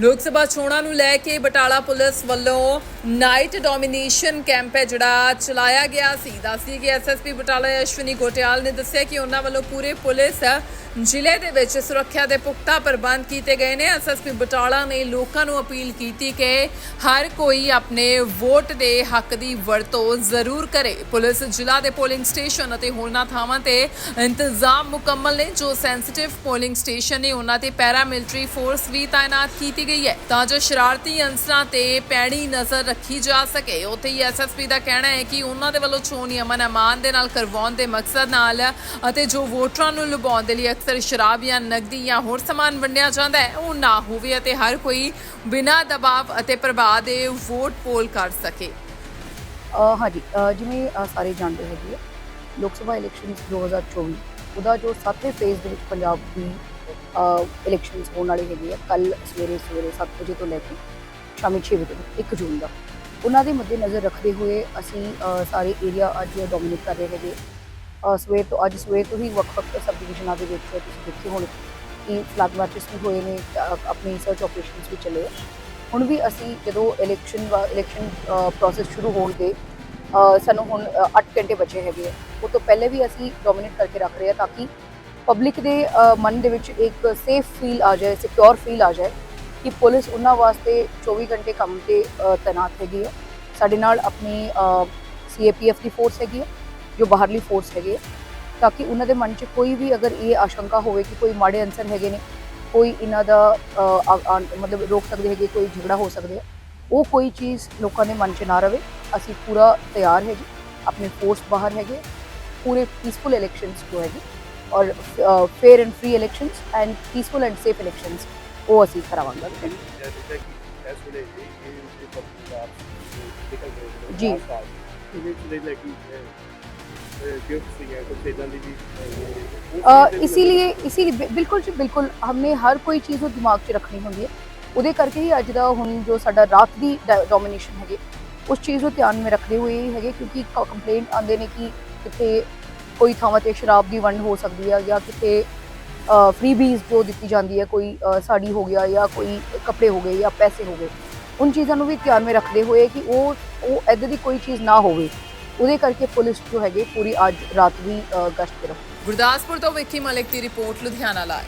ਲੋਕ ਸਭਾ ਚੋਣਾਂ ਨੂੰ ਲੈ ਕੇ ਬਟਾਲਾ ਪੁਲਿਸ ਵੱਲੋਂ ਨਾਈਟ ਡੋਮੀਨੇਸ਼ਨ ਕੈਂਪ ਹੈ ਜਿਹੜਾ ਚਲਾਇਆ ਗਿਆ ਸੀ। ਦੱਸਦੀ ਕਿ ਐਸਐਸਪੀ ਬਟਾਲਾ ਅਸ਼ਵਨੀ ਗੋਟਿਆਲ ਨੇ ਦੱਸਿਆ ਕਿ ਉਹਨਾਂ ਵੱਲੋਂ ਪੂਰੇ ਪੁਲਿਸ ਜ਼ਿਲ੍ਹੇ ਦੇ ਵਿੱਚ ਸੁਰੱਖਿਆ ਦੇ ਪੁਖਤਾ ਪ੍ਰਬੰਧ ਕੀਤੇ ਗਏ ਨੇ। ਐਸਐਸਪੀ ਬਟਾਲਾ ਨੇ ਲੋਕਾਂ ਨੂੰ ਅਪੀਲ ਕੀਤੀ ਕਿ ਹਰ ਕੋਈ ਆਪਣੇ ਵੋਟ ਦੇ ਹੱਕ ਦੀ ਵਰਤੋਂ ਜ਼ਰੂਰ ਕਰੇ। ਪੁਲਿਸ ਜ਼ਿਲ੍ਹਾ ਦੇ ਪੋਲਿੰਗ ਸਟੇਸ਼ਨ ਅਤੇ ਹੋਰਨਾਂ ਥਾਵਾਂ ਤੇ ਇੰਤਜ਼ਾਮ ਮੁਕੰਮਲ ਨੇ। ਜੋ ਸੈਂਸਿਟਿਵ ਪੋਲਿੰਗ ਸਟੇਸ਼ਨ ਨੇ, ਉਹਨਾਂ ਤੇ ਪੈਰਾ ਮਿਲਟਰੀ ਫੋਰਸ ਵੀ ਤਾਇਨਾਤ ਕੀਤੀ ਗਈ ਹੈ। ਤਾਂ ਜੋ ਸ਼ਰਾਰਤੀ ਅੰਸਰਾਂ ਤੇ ਪੈਣੀ ਨਜ਼ਰ ਰੱਖੀ ਜਾ ਸਕੇ। ਉੱਥੇ ਹੀ ਐਸਐਸਪੀ ਦਾ ਕਹਿਣਾ ਹੈ ਕਿ ਉਹਨਾਂ ਦੇ ਵੱਲੋਂ ਚੋਣ ਅਮਨ ਅਮਾਨ ਦੇ ਨਾਲ ਕਰਵਾਉਣ ਦੇ ਮਕਸਦ ਨਾਲ ਅਤੇ ਜੋ ਵੋਟਰਾਂ ਨੂੰ ਲੁਭਾਉਣ ਦੇ ਲਈ ਅਕਸਰ ਸ਼ਰਾਬ ਜਾਂ ਨਕਦੀ ਜਾਂ ਹੋਰ ਸਮਾਨ ਵੰਡਿਆ ਜਾਂਦਾ ਹੈ। ਉਹ ਨਾ ਹੋਵੇ ਅਤੇ ਹਰ ਕੋਈ ਬਿਨਾਂ ਦਬਾਅ ਅਤੇ ਪ੍ਰਭਾਵ ਦੇ ਵੋਟ ਪੋਲ ਕਰ ਸਕੇ। ਹਾਂਜੀ ਜਿਵੇਂ ਸਾਰੇ ਜਾਣਦੇ ਹੈਗੇ ਆ, ਲੋਕ ਸਭਾ ਇਲੈਕਸ਼ਨਸ 2024 ਉਹਦਾ ਜੋ 7ਵੇਂ ਫੇਜ਼ ਦੇ ਵਿੱਚ ਪੰਜਾਬ ਦੀ ਇਲੈਕਸ਼ਨਸ ਹੋਣ ਵਾਲੇ ਹੈਗੇ ਆ ਕੱਲ ਸਵੇਰੇ ਸਵੇਰੇ 7 ਵਜੇ ਤੋਂ ਲੈ ਕੇ ਸ਼ਾਮੀ 6 ਵਜੇ ਤੱਕ 1 ਜੂਨ ਦਾ। ਉਹਨਾਂ ਦੇ ਮੱਦੇ ਨਜ਼ਰ ਰੱਖਦੇ ਹੋਏ ਅਸੀਂ ਸਾਰੇ ਏਰੀਆ ਅੱਜ ਡੋਮਿਨੇਟ ਕਰ ਰਹੇ ਹੈਗੇ। ਸਵੇਰ ਤੋਂ ਅੱਜ ਸਵੇਰ ਤੋਂ ਹੀ ਵੱਖ-ਵੱਖ ਸਬ ਡਿਵੀਜ਼ਨਾਂ ਦੇ ਵਿੱਚ ਤੁਸੀਂ ਦੇਖੀ ਹੋਣ ਕਿ ਫਲੱਗ ਮਾਰਚਸ ਵੀ ਹੋਏ ਨੇ ਆਪਣੀ ਸਰਚ ਆਪਰੇਸ਼ਨਸ ਵੀ ਚੱਲੇ ਆ। ਹੁਣ ਵੀ ਅਸੀਂ ਜਦੋਂ ਇਲੈਕਸ਼ਨ ਇਲੈਕਸ਼ਨ ਪ੍ਰੋਸੈਸ ਸ਼ੁਰੂ ਹੋਣ ਦੇ ਸਾਨੂੰ ਹੁਣ 8 ਘੰਟੇ ਬਚੇ ਹੈਗੇ ਆ। ਉਹ ਤੋਂ ਪਹਿਲੇ ਵੀ ਅਸੀਂ ਡੋਮਿਨੇਟ ਕਰਕੇ ਰੱਖ ਰਹੇ ਆ ਤਾਂ ਕਿ ਪਬਲਿਕ ਦੇ ਮਨ ਦੇ ਵਿੱਚ ਇੱਕ ਸੇਫ ਫੀਲ ਆ ਜਾਏ ਸਿਕਿਉਰ ਫੀਲ ਆ ਜਾਏ ਕਿ ਪੁਲਿਸ ਉਹਨਾਂ ਵਾਸਤੇ 24 ਘੰਟੇ ਕੰਮ ਤੇ ਅ, ਤੈਨਾਤ ਹੈਗੀ ਹੈ ਸਾਡੇ ਨਾਲ ਆਪਣੀ ਸੀਏਪੀਐਫ ਦੀ ਫੋਰਸ ਹੈਗੀ ਹੈ ਜੋ ਬਾਹਰਲੀ ਫੋਰਸ ਹੈਗੀ ਹੈ ਤਾਂ ਕਿ ਉਹਨਾਂ ਦੇ ਮਨ 'ਚ ਕੋਈ ਵੀ ਅਗਰ ਇਹ ਆਸ਼ੰਕਾ ਹੋਵੇ ਕਿ ਕੋਈ ਮਾੜੇ ਅਨਸਰ ਹੈਗੇ ਨੇ ਕੋਈ ਇਹਨਾਂ ਦਾ ਮਤਲਬ ਰੋਕ ਸਕਦੇ ਹੈਗੇ ਕੋਈ ਝਗੜਾ ਹੋ ਸਕਦੇ ਆ ਉਹ ਕੋਈ ਚੀਜ਼ ਲੋਕਾਂ ਦੇ ਮਨ 'ਚ ਨਾ ਰਵੇ। ਅਸੀਂ ਪੂਰਾ ਤਿਆਰ ਹੈਗੇ ਆਪਣੇ ਫੋਰਸ ਬਾਹਰ ਹੈਗੇ ਪੂਰੇ ਪੀਸਫੁਲ ਇਲੈਕਸ਼ਨਸ ਜੋ ਹੈਗੇ ਔਰ fair and free elections and peaceful and safe elections ਉਹ ਅਸੀਂ ਕਰਾਵਾਂਗੇ। ਜੀ। ਆਸ ਪਾਸ ਇਹਦੇ ਵਿੱਚ ਲੈ ਕਿ ਗਿਫਟ ਸੀਗਾ ਕੁਝ ਇਦਾਂ ਦੀ ਵੀ ਅਹ, ਉਹ ਅ, ਚੀਜ਼ ਦੇ इसीलिए इसीलिए बि- बिल्कुल ਜੀ ਬਿਲਕੁਲ हमने ਹਰ ਕੋਈ ਚੀਜ਼ ਨੂੰ ਦਿਮਾਗ 'ਚ ਰੱਖਣੀ ਹੁੰਦੀ ਹੈ ਉਹਦੇ ਕਰਕੇ ਹੀ ਅੱਜ ਦਾ ਹੁਣ ਜੋ ਸਾਡਾ ਰਾਤ ਦੀ ਡੋਮੀਨੇਸ਼ਨ ਹੈਗੇ ਉਸ ਚੀਜ਼ ਨੂੰ ਧਿਆਨ ਵਿੱਚ ਰੱਖਦੇ ਹੋਏ ਹੀ ਹੈਗੇ ਕਿਉਂਕਿ ਕੰਪਲੇਂਟ ਆਉਂਦੇ ਨੇ ਕਿ ਕਿਤੇ ਕੋਈ ਥਾਵਾਂ ਤੇ ਸ਼ਰਾਬ ਦੀ ਵੰਡ ਹੋ ਸਕਦੀ ਹੈ ਜਾਂ ਕਿਤੇ ਫ੍ਰੀਬੀਜ਼ ਜੋ ਦਿੱਤੀ ਜਾਂਦੀ ਹੈ ਕੋਈ ਅ, ਸਾੜੀ ਹੋ ਗਿਆ ਜਾਂ ਕੋਈ ਕੱਪੜੇ ਹੋ ਗਏ ਜਾਂ ਪੈਸੇ ਹੋ ਗਏ ਉਨ ਚੀਜ਼ਾਂ ਨੂੰ ਵੀ ਧਿਆਨ ਵਿੱਚ ਰੱਖਦੇ ਹੋਏ ਕਿ ਉਹ ਉਹ ਐਦਾਂ ਦੀ ਕੋਈ ਚੀਜ਼ ਨਾ ਹੋਵੇ ਉਹਦੇ ਕਰਕੇ ਪੁਲਿਸ ਜੋ ਹੈਗੇ ਪੂਰੀ ਅੱਜ ਰਾਤ ਵੀ ਅ, ਗਸ਼ਤ ਤੇ ਰਹੋ। ਗੁਰਦਾਸਪੁਰ ਤੋਂ ਵਿੱਕੀ ਮਲਿਕ ਦੀ ਰਿਪੋਰਟ ਲੁਧਿਆਣਾ ਲਾਏ।